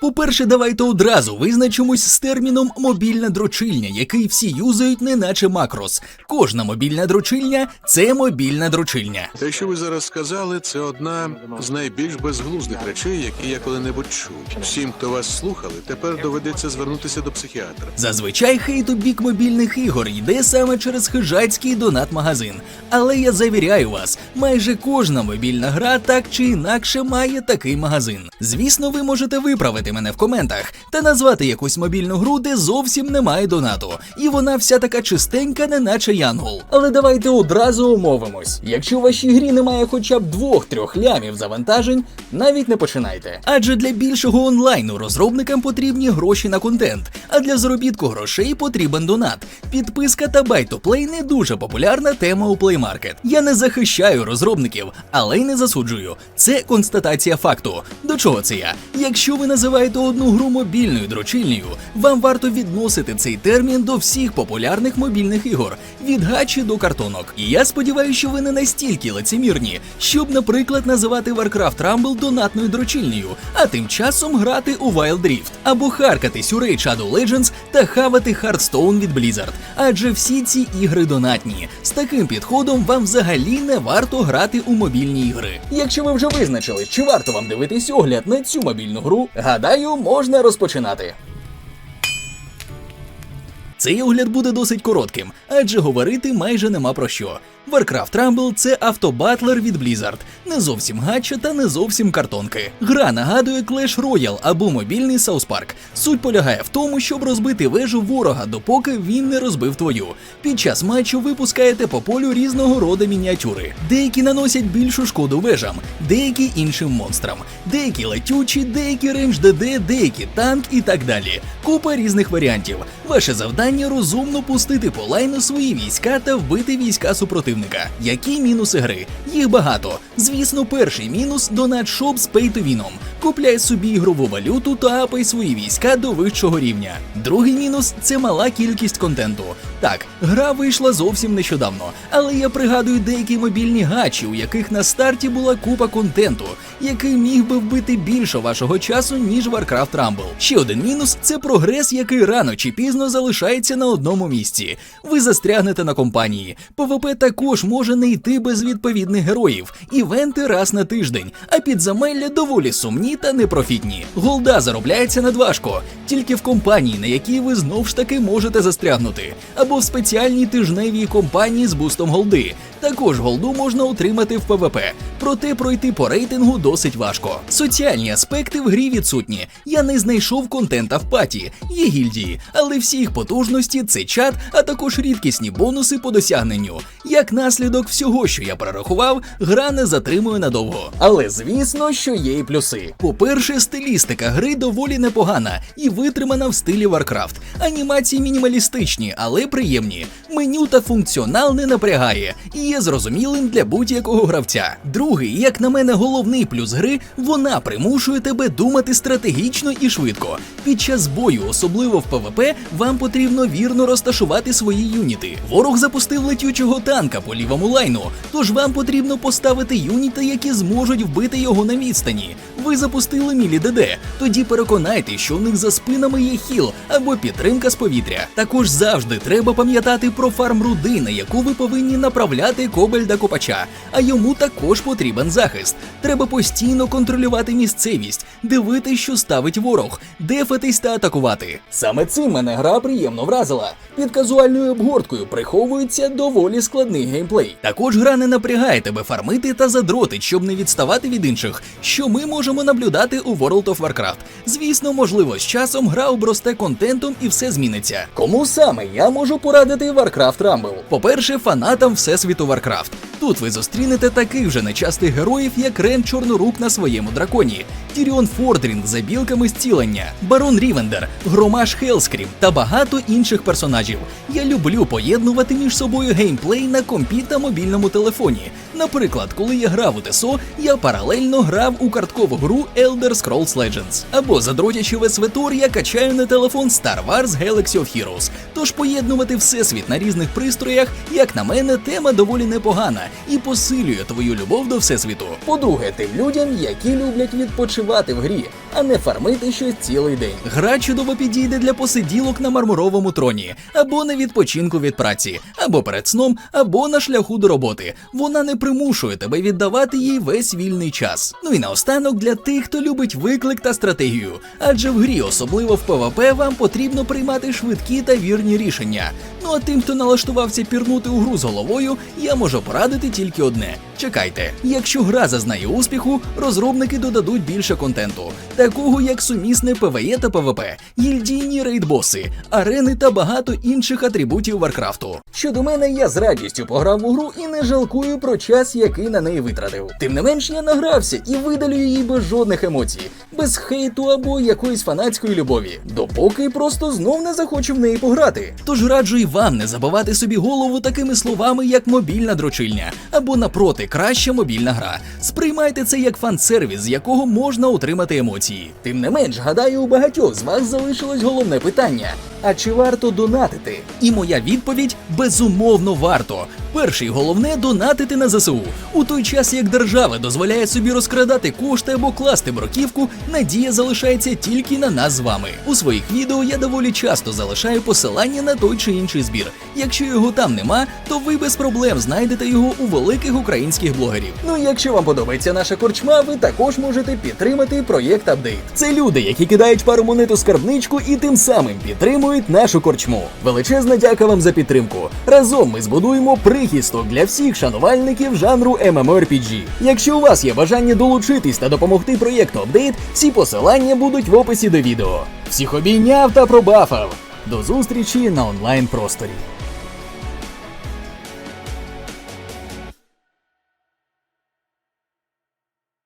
По-перше, давайте одразу визначимось з терміном мобільна дрочильня, який всі юзають, неначе макрос. Кожна мобільна дрочильня це мобільна дрочильня. Те, що ви зараз сказали, це одна з найбільш безглуздих речей, які я коли-небудь чув. Всім, хто вас слухали, тепер доведеться звернутися до психіатра. Зазвичай хейт у бік мобільних ігор йде саме через хижацький донат-магазин. Але я завіряю вас, майже кожна мобільна гра так чи інакше має такий магазин. Звісно, ви можете виправити мене в коментах та назвати якусь мобільну гру, де зовсім немає донату, і вона вся така чистенька, неначе янгол. Але давайте одразу умовимось: якщо в вашій грі немає хоча б двох-трьох лямів завантажень, навіть не починайте. Адже для більшого онлайну розробникам потрібні гроші на контент, а для заробітку грошей потрібен донат. Підписка та бай-то-плей не дуже популярна тема у Market. Я не захищаю розробників, але й не засуджую. Це констатація факту. До чого це я? Якщо ви називаєте одну гру мобільною дрочильнею, вам варто відносити цей термін до всіх популярних мобільних ігор від гачі до картонок. І я сподіваюся, що ви не настільки лицемірні, щоб, наприклад, називати Warcraft Rumble донатною дрочильнею, а тим часом грати у Wild Rift або харкатись у Raid Shadow Legends та хавати Hearthstone від Blizzard. Адже всі ці ігри донатні. З таким підходом вам взагалі не варто грати у мобільні ігри. Якщо ви вже визначили, чи варто вам дивитись огляд на цю мобільну гру, гадаю, можна розпочинати. Цей огляд буде досить коротким, адже говорити майже нема про що. Warcraft Rumble – це автобатлер від Blizzard, не зовсім гача та не зовсім картонки. Гра нагадує Clash Royale або мобільний South Park. Суть полягає в тому, щоб розбити вежу ворога, допоки він не розбив твою. Під час матчу ви пускаєте по полю різного роду мініатюри. Деякі наносять більшу шкоду вежам, деякі іншим монстрам, деякі летючі, деякі рейндж ДД, деякі танк і так далі. Купа різних варіантів. Ваше завдання розумно пустити по лайну свої війська та вбити війська супротивника. Які мінуси гри? Їх багато. Звісно, перший мінус донат шоп з пейтовіном. Купляй собі ігрову валюту та апай свої війська до вищого рівня. Другий мінус це мала кількість контенту. Так, гра вийшла зовсім нещодавно, але я пригадую деякі мобільні гачі, у яких на старті була купа контенту, який міг би вбити більше вашого часу, ніж Warcraft Rumble. Ще один мінус це прогрес, який рано чи пізно залишається на одному місці. Ви застрягнете на компанії. ПВП також може не йти без відповідних героїв, івенти раз на тиждень, а підземелля доволі сумні та непрофітні. Голда заробляється надважко, тільки в компанії, на якій ви знов ж таки можете застрягнути, або в спеціальній тижневій компанії з бустом голди. Також голду можна отримати в ПВП, проте пройти по рейтингу досить важко. Соціальні аспекти в грі відсутні. Я не знайшов контента в паті, є гільдії, але всі їх потужності це чат, а також рідкісні бонуси по досягненню. Як наслідок всього, що я перерахував, гра не затримує надовго. Але звісно, що є і плюси. По-перше, стилістика гри доволі непогана і витримана в стилі Warcraft. Анімації мінімалістичні, але приємні. Меню та функціонал не напрягає і є зрозумілим для будь-якого гравця. Другий, як на мене, головний плюс гри, вона примушує тебе думати стратегічно і швидко. Під час бою, особливо в ПВП, вам потрібно вірно розташувати свої юніти. Ворог запустив летючого танка по лівому лайну, тож вам потрібно поставити юніти, які зможуть вбити його на відстані. Ви запустили мілі ДД, тоді переконайте, що в них за спинами є хіл або підтримка з повітря. Також завжди треба пам'ятати про фарм руди, на яку ви повинні направляти кобальда копача, а йому також потрібен захист. Треба постійно контролювати місцевість, дивитись, що ставить ворог, дефатись та атакувати. Саме цим мене гра приємно вразила. Під казуальною обгорткою приховується доволі складний геймплей. Також гра не напрягає тебе фармити та задротить, щоб не відставати від інших, що ми можемо наблюдати у World of Warcraft. Звісно, можливо, з часом гра обросте контентом і все зміниться. Кому саме я можу порадити Warcraft Rumble? По-перше, фанатам всесвіту Warcraft. Тут ви зустрінете таких же нечастих героїв, як Рен Чорнорук на своєму драконі, Тіріон Фордрінг за білками зцілення, Барон Рівендер, Громаш Хелскрім та багато інших персонажів. Я люблю поєднувати між собою геймплей на компі та мобільному телефоні. Наприклад, коли я грав у ТСО, я паралельно грав у карткову гру Elder Scrolls Legends. Або задротячи весь ветор, я качаю на телефон Star Wars Galaxy of Heroes. Тож поєднувати всесвіт на різних пристроях, як на мене, тема доволі непогана і посилює твою любов до всесвіту. По-друге, тим людям, які люблять відпочивати в грі. А не фармити щось цілий день. Гра чудово підійде для посиділок на мармуровому троні, або на відпочинку від праці, або перед сном, або на шляху до роботи. Вона не примушує тебе віддавати їй весь вільний час. Ну і наостанок для тих, хто любить виклик та стратегію. Адже в грі, особливо в ПВП, вам потрібно приймати швидкі та вірні рішення. Ну а тим, хто налаштувався пірнути у гру з головою, я можу порадити тільки одне: чекайте, якщо гра зазнає успіху, розробники додадуть більше контенту, такого як сумісне ПВЕ та ПВП, гільдійні рейдбоси, арени та багато інших атрибутів Варкрафту. Щодо мене, я з радістю пограв у гру і не жалкую про час, який на неї витратив. Тим не менш, я награвся і видалю її без жодних емоцій, без хейту або якоїсь фанатської любові, допоки просто знов не захочу в неї пограти. Тож раджу і вам не забивати собі голову такими словами, як мобільна дрочильня, або напроти краща мобільна гра. Сприймайте це як фан-сервіс, з якого можна отримати емоції. Тим не менш, гадаю, у багатьох з вас залишилось головне питання: а чи варто донатити? І моя відповідь безумовно варто. Перше і головне донатити на ЗСУ. У той час як держава дозволяє собі розкрадати кошти або класти броківку, надія залишається тільки на нас з вами. У своїх відео я доволі часто залишаю посилання на той чи інший збір. Якщо його там нема, то ви без проблем знайдете його у великих українських блогерів. Ну і якщо вам подобається наша корчма, ви також можете підтримати проєкт Апдейт. Це люди, які кидають пару монет у скарбничку і тим самим підтримують нашу корчму. Величезна дяка вам за підтримку. Разом ми збудуємо прихисток для всіх шанувальників жанру MMORPG. Якщо у вас є бажання долучитись та допомогти проєкту Апдейт, всі посилання будуть в описі до відео. Всіх обійняв та пробафав. До зустрічі на онлайн просторі.